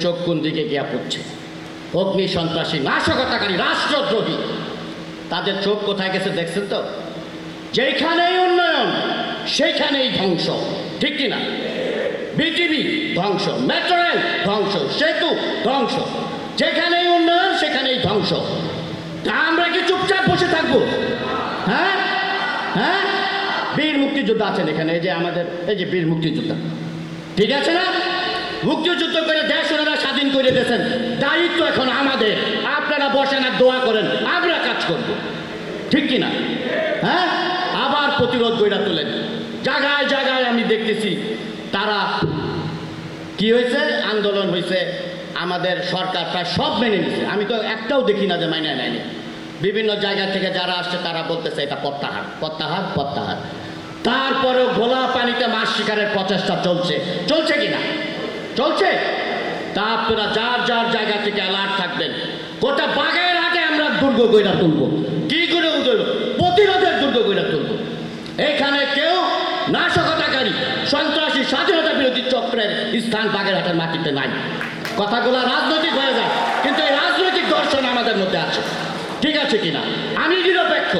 চোখ কোন দিকে গিয়া পড়ছে? অগ্নি সন্ত্রাসী, নাশকতাকারী, রাষ্ট্রদ্রোহী। তাদের চোখ কোথায় গেছে দেখছেন তো? যেখানেই উন্নয়ন, সেইখানেই ধ্বংস। ঠিক কিনা বিটিভি, ধ্বংস। মেট্রো ধ্বংস। সেতু, ধ্বংস। যেখানেই উন্নয়ন, সেখানেই ধ্বংস। তা আমরা কি চুপচাপ বসে থাকব? হ্যাঁ? হ্যাঁ? বীর মুক্তিযোদ্ধা আছেন এখানে, এই যে আমাদের, এই যে বীর মুক্তিযোদ্ধা। ঠিক আছে না? মুক্তিযুদ্ধ করে দেশ ওনারা স্বাধীন করে দিয়েছেন। দায়িত্ব এখন আমাদের। আপনারা বসেন আর দোয়া করেন। আমরা কাজ করব। ঠিক কিনা হ্যাঁ? আবার প্রতিরোধ গড়া তোলেন। জায়গায় জায়গায় আমি দেখতেছি, তারা কি হয়েছে? আন্দোলন হয়েছে। আমাদের সরকার প্রায় সব মেনে নিছে। আমি তো একটাও দেখি না যে মাইনে নেয়নি। বিভিন্ন জায়গা থেকে যারা আসছে, তারা বলতেছে, এটা প্রত্যাহার। প্রত্যাহার প্রত্যাহার। তারপরেও ঘোলা পানিতে মাছ শিকারের প্রচেষ্টা চলছে। চলছে কিনা চলছে? তা আপনারা যার যার জায়গা থেকে অ্যালার্ট থাকবেন। গোটা বাঘের হাটে আমরা দুর্গ গইরা তুলব। কি করে উঠল প্রতিরোধের দুর্গ গইরা তুলব। এখানে কেউ নাশকতাকারী, সন্ত্রাসী, স্বাধীনতা বিরোধী চক্রের স্থান বাঘের বাগেরহাটের মাটিতে নাই। কথাগুলো রাজনৈতিক হয়ে যায় কিন্তু এই রাজনৈতিক দর্শন আমাদের মধ্যে আছে। ঠিক আছে কিনা? আমি নিরপেক্ষ,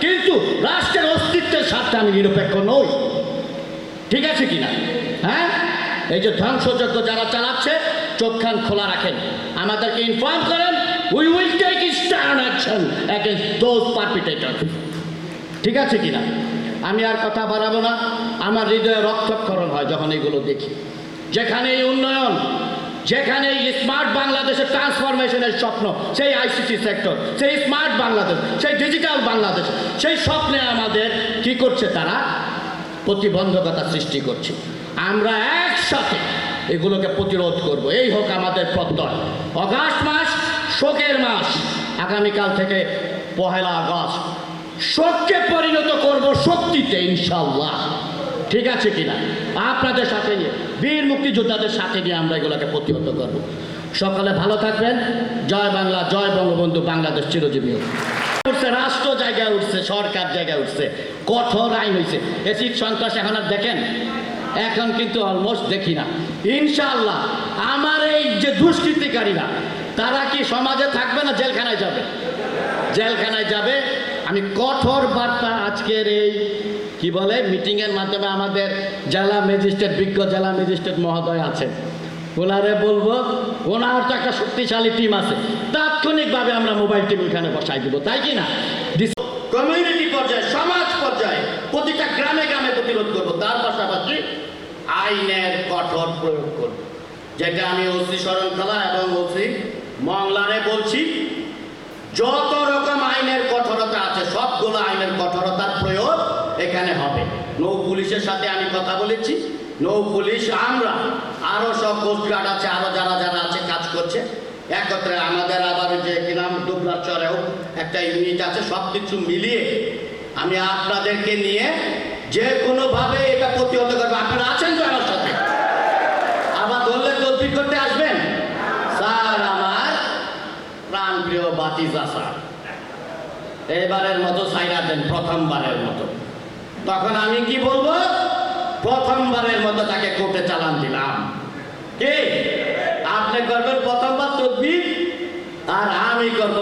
কিন্তু রাষ্ট্রের অস্তিত্বের স্বার্থে আমি নিরপেক্ষ নই। ঠিক আছে কিনা? হ্যাঁ? এই যে ধ্বংসযজ্ঞ যারা চালাচ্ছে চোখখান খোলা রাখেন। আমাদেরকে ইনফর্ম করেন we will take stern action against those perpetrator ঠিক আছে কিনা? আমি আর কথা বাড়াবো না। আমার হৃদয়ে রক্তক্ষরণ হয় যখন এগুলো দেখি। যেখানে এই উন্নয়ন, যেখানে এই স্মার্ট বাংলাদেশের ট্রান্সফরমেশনের স্বপ্ন, সেই আইসিটি সেক্টর সেই স্মার্ট বাংলাদেশ, সেই ডিজিটাল বাংলাদেশ, সেই স্বপ্নে আমাদের কি করছে তারা? প্রতিবন্ধকতা সৃষ্টি করছে। আমরা একসাথে এগুলোকে প্রতিরোধ করব। এই হোক আমাদের প্রত্যয়। অগাস্ট মাস, শোকের মাস। আগামীকাল থেকে পহেলা আগস্ট। শোককে পরিণত করব শক্তিতে ইনশাল্লাহ ঠিক আছে কিনা? আপনাদের সাথে নিয়ে, বীর মুক্তিযোদ্ধাদের সাথে নিয়ে আমরা এগুলোকে প্রতিহত করব। সকালে ভালো থাকবেন। জয় বাংলা, জয় বঙ্গবন্ধু, বাংলাদেশ চিরজীবী উঠছে, রাষ্ট্র জায়গায় উঠছে, সরকার জায়গায় উঠছে, কঠোর আইন হয়েছে এসিড সন্ত্রাস এখন আর দেখেন? এখন কিন্তু অলমোস্ট দেখি না। ইনশাআল্লাহ, আমার এই যে দুষ্কৃতিকারীরা, তারা কি সমাজে থাকবে না জেলখানায় যাবে? জেলখানায় যাবে। আমি কঠোর বার্তা আজকের এই, কি বলে, মিটিংয়ের মাধ্যমে আমাদের জেলা ম্যাজিস্ট্রেট, বিজ্ঞ জেলা ম্যাজিস্ট্রেট মহোদয় আছেন। ওনারে বলব, ওনার তো একটা শক্তিশালী টিম আছে। তাৎক্ষণিকভাবে আমরা মোবাইল টিম এখানে বসাই দিব, তাই কি না? প্রতিরোধ করব, তার পাশাপাশি আইনের কঠোর প্রয়োগ করব। যেটা আমি ওসি শরণখলা এবং ওসি মংলারে বলছি, যত রকম আইনের কঠোরতা আছে, সবগুলো আইনের কঠোরতার প্রয়োগ এখানে হবে। নৌ পুলিশের সাথে আমি কথা বলেছি। নৌ পুলিশ, আমরা আরও সব কোস্টগার্ড আছে, আরও যারা যারা আছে, কাজ করছে। একত্রে আমাদের আবার যে কি নাম, দুবলার চরেও একটা ইউনিট আছে সব কিছু মিলিয়ে আমি আপনাদেরকে নিয়ে যে কোনোভাবে এটা প্রতিহত করব। আপনারা আছেন তো আমার সাথে? আবার ধরলে তদবির করতে আসবেন? স্যার, আমার প্রাণপ্রিয় বাতিজা স্যার। এবারের মতো সাইরা দেন, প্রথমবারের মতো। তখন আমি কি বলব? প্রথমবারের মতো তাকে কোর্টে চালান দিলাম। কি? আপনি করবেন প্রথমবার তদবির? আর আমি করব